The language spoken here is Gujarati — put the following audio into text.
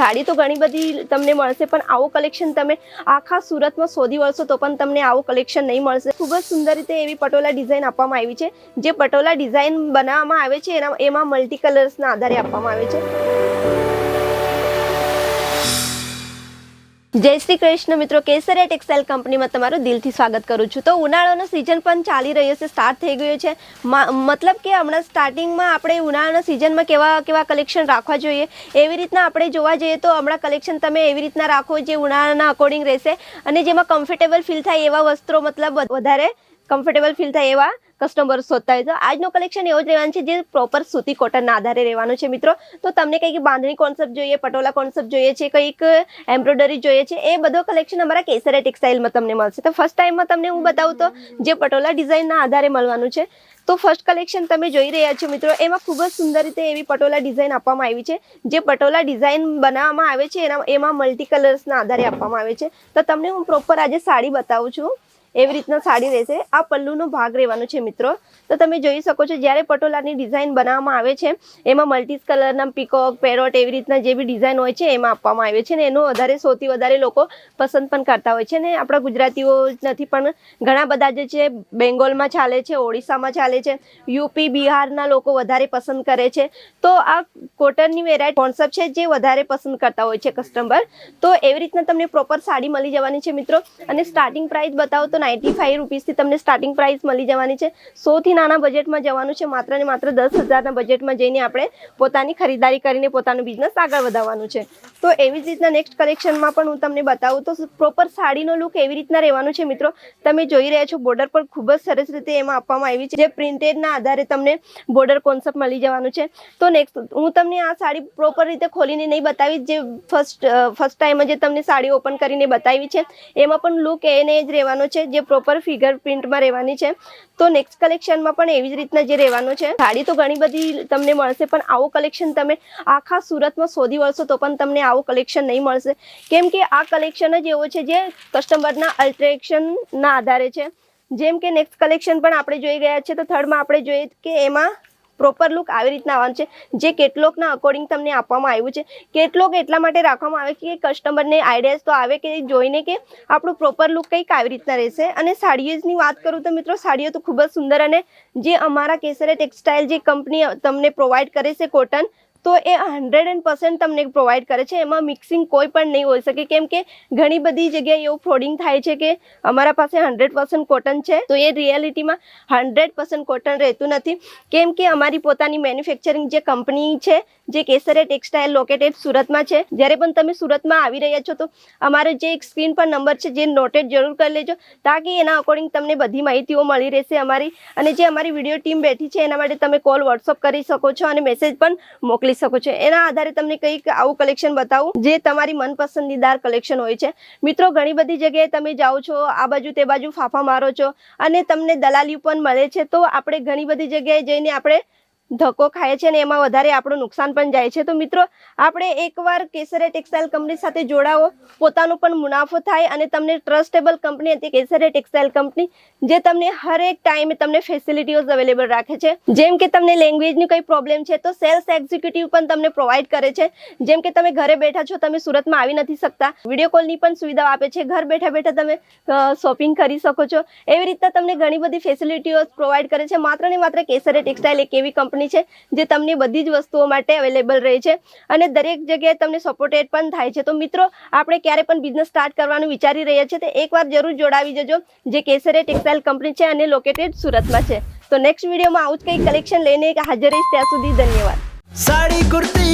સાડી તો ઘણી બધી તમને મળશે, પણ આવું કલેક્શન તમે આખા સુરતમાં શોધી વળશો તો પણ તમને આવું કલેક્શન નહીં મળશે. ખૂબ જ સુંદર રીતે એવી પટોલા ડિઝાઇન આપવામાં આવી છે, જે પટોલા ડિઝાઇન બનાવવામાં આવે છે, એના એમાં મલ્ટી કલર્સના આધારે આપવામાં આવે છે. જય શ્રી કૃષ્ણ મિત્રો, કેસરિયા ટેક્સટાઇલ કંપનીમાં તમારું દિલથી સ્વાગત કરું છું. તો ઉનાળાનો સિઝન પણ ચાલી રહ્યો છે સ્ટાર્ટ થઈ ગયો છે. મતલબ કે હમણાં સ્ટાર્ટિંગમાં આપણે ઉનાળાના સિઝનમાં કેવા કેવા કલેક્શન રાખવા જોઈએ? એવી રીતના આપણે જોવા જઈએ તો હમણાં કલેક્શન તમે એવી રીતના રાખો જે ઉનાળાના અકોર્ડિંગ રહેશે. અને જેમાં કમ્ફર્ટેબલ ફીલ થાય એવા વસ્ત્રો મતલબ વધારે કમ્ફર્ટેબલ ફીલ થાય એવા કસ્ટમર શોધતા હોય તો આજનો કલેક્શન એવો જ રહેવાનું છે, જે પ્રોપર સૂતી કોટનના આધારે રહેવાનું છે મિત્રો. તો તમને કંઈક બાંધણી કોન્સેપ્ટ જોઈએ પટોલા કોન્સેપ્ટ જોઈએ છે, કંઈક એમ્બ્રોઇડરી જોઈએ છે, એ બધો કલેક્શન અમારા કેસરિયા ટેક્સટાઇલમાં તમને મળશે. તો ફર્સ્ટ ટાઈમમાં તમને હું બતાવું તો જે પટોલા ડિઝાઇનના આધારે મળવાનું છે. તો ફર્સ્ટ કલેક્શન તમે જોઈ રહ્યા છો મિત્રો, એમાં ખૂબ જ સુંદર રીતે એવી પટોલા ડિઝાઇન આપવામાં આવી છે. જે પટોલા ડિઝાઇન બનાવવામાં આવે છે, એના, એમાં મલ્ટી કલર્સના આધારે આપવામાં આવે છે. તો તમને હું પ્રોપર આજે સાડી બતાવું છું. એવી રીતના સાડી રહેશે. આ પલ્લુનો ભાગ રહેવાનો છે મિત્રો. તો તમે જોઈ શકો છો, જ્યારે પટોલાની ડિઝાઇન બનાવવામાં આવે છે, એમાં મલ્ટીસ કલરના પીકોક, પેરોટ એવી રીતના જે બી ડિઝાઇન હોય છે, એમાં આપવામાં આવે છે ને એનો વધારે સૌથી વધારે લોકો પસંદ પણ કરતા હોય છે. ને આપણા ગુજરાતીઓ નથી, પણ ઘણા બધા જે છે, બેંગોલમાં ચાલે છે, ઓડિશામાં ચાલે છે, યુપી, બિહારના લોકો વધારે પસંદ કરે છે. તો આ કોટનની વેરાયટી કોન્સેપ્ટ છે, જે વધારે પસંદ કરતા હોય છે કસ્ટમર તો એવી રીતના તમને પ્રોપર સાડી મળી જવાની છે મિત્રો. અને સ્ટાર્ટિંગ પ્રાઇસ બતાવો તો નાઇન્ટી ફાઈવ રૂપીસથી તમને સ્ટાર્ટિંગ પ્રાઇસ મળી જવાની છે. સોથી નાના બજેટમાં જવાનું છે, માત્ર ને માત્ર દસ હજારના બજેટમાં જઈને આપણે પોતાની ખરીદારી કરીને પોતાનું બિઝનેસ આગળ વધારવાનું છે. તો એવી જ રીતના નેક્સ્ટ કલેક્શનમાં પણ હું તમને બતાવું તો પ્રોપર સાડીનો લુક એવી રીતના રહેવાનું છે મિત્રો. તમે જોઈ રહ્યા છો બોર્ડર પર ખૂબ જ સરસ રીતે એમાં આપવામાં આવી છે, જે પ્રિન્ટેડના આધારે તમને બોર્ડર કોન્સેપ્ટ મળી જવાનું છે. તો નેક્સ્ટ હું તમને આ સાડી પ્રોપર રીતે ખોલીને નહીં બતાવી જે ફર્સ્ટ ફર્સ્ટ ટાઈમ જે તમને સાડી ઓપન કરીને બતાવી છે. એમાં પણ લુક એને જ રહેવાનો છે જે પ્રોપર ફિગર પ્રિન્ટમાં રહેવાની છે. તો નેક્સ્ટ કલેક્શનમાં પણ એવી જ રીતના જે રહેવાનું છે. સાડી તો ઘણી બધી તમને મળશે, પણ આવું કલેક્શન તમે આખા સુરતમાં શોધી વળશો તો પણ તમને આવું કલેક્શન નહીં મળશે. કેમ કે આ કલેક્શન જ એવો છે જે કસ્ટમરના અલ્ટ્રેક્શનના આધારે છે. જેમ કે નેક્સ્ટ કલેક્શન પણ આપણે જોઈ ગયા છે, તો થર્ડમાં આપણે જોઈએ કે એમાં પ્રોપર લુક આવી રીતના આવવાનું છે, જે કેટલોકના અકોર્ડિંગ તમને આપવામાં આવ્યું છે. કેટલોક એટલા માટે રાખવામાં આવે કે કસ્ટમરને આઈડિયાઝ તો આવે કે જોઈને કે આપણું પ્રોપર લુક કંઈક આવી રીતના રહેશે. અને સાડીઓની વાત કરું તો મિત્રો, સાડીઓ તો ખૂબ જ સુંદર અને જે અમારા કેસરે ટેક્સટાઇલ જે કંપની તમને પ્રોવાઈડ કરે છે કોટન તો એ હંડ્રેડ એન્ડ પર્સન્ટ તમને પ્રોવાઈડ કરે છે. એમાં મિક્સિંગ કોઈ પણ નહીં હોઈ શકે. કેમ કે ઘણી બધી જગ્યાએ એવું ફ્રોડિંગ થાય છે કે અમારા પાસે હંડ્રેડ પર્સન્ટ કોટન છે. તો એ રિયાલિટીમાં હંડ્રેડ પર્સન્ટ કોટન રહેતું નથી. કેમ કે અમારી પોતાની મેન્યુફેક્ચરિંગ જે કંપની છે, જે કેસરે ટેક્સટાઇલ લોકેટેડ સુરતમાં છે. જ્યારે પણ તમે સુરતમાં આવી રહ્યા છો, તો અમારો જે એક સ્ક્રીન પર નંબર છે, જે નોટેડ જરૂર કરી લેજો. તાકી એના અકોર્ડિંગ તમને બધી માહિતીઓ મળી રહેશે અમારી. અને જે અમારી વીડિયો ટીમ બેઠી છે, એના માટે તમે કોલ વોટ્સઅપ કરી શકો છો અને મેસેજ પણ મોકલી શકો છો. એના આધારે તમને કંઈક આવું કલેક્શન બતાવું, જે તમારી મનપસંદીદાર કલેક્શન હોય છે. મિત્રો, ઘણી બધી જગ્યાએ તમે જાઓ છો, આ બાજુ તે બાજુ ફાફા મારો છો અને તમને દલાલી પણ મળે છે. તો આપણે ઘણી બધી જગ્યાએ જઈને આપણે ધક્કો ખાય છે અને એમાં વધારે આપણું નુકસાન પણ જાય છે. તો મિત્રો, આપણે એકવાર કેસરે ટેક્સટાઇલ કંપની સાથે જોડાવો. પોતાનો પણ મુનાફો થાય અને તમને ટ્રસ્ટેબલ કંપની હતી, કેસરે ટેક્સટાઇલ કંપની, જે તમને હરેક ટાઈમે તમને ફેસિલિટીઝ અવેલેબલ રાખે છે. જેમ કે તમને લેંગ્વેજની કંઈ પ્રોબ્લેમ છે, તો સેલ્સ એક્ઝિક્યુટિવ પણ તમને પ્રોવાઈડ કરે છે. જેમ કે તમે ઘરે બેઠા છો, તમે સુરતમાં આવી નથી શકતા. વીડિયો કોલની પણ સુવિધા આપે છે. ઘર બેઠા બેઠા તમે શોપિંગ કરી શકો છો. એવી રીતના તમને ઘણી બધી ફેસિલિટીઓ પ્રોવાઈડ કરે છે. માત્ર ને માત્ર કેસરે ટેક્સટાઇલ એક એવી કંપની કંપની છે, જે તમને બધી જ વસ્તુઓ માટે અવેલેબલ રહે છે અને દરેક જગ્યાએ તમને સપોર્ટેડ પણ થાય છે. તો મિત્રો, આપણે ક્યારે પણ બિઝનેસ સ્ટાર્ટ કરવાનું વિચારી રહ્યા છીએ, તો એકવાર જરૂર જોડાવી જજો, જે કેસરે ટેક્સટાઇલ કંપની છે અને લોકેટેડ સુરતમાં છે. તો નેક્સ્ટ વિડીયોમાં આવું જ કંઈક કલેક્શન લઈને હાજર રહીશ ત્યાં સુધી ધન્યવાદ. સાડી, કુર્તી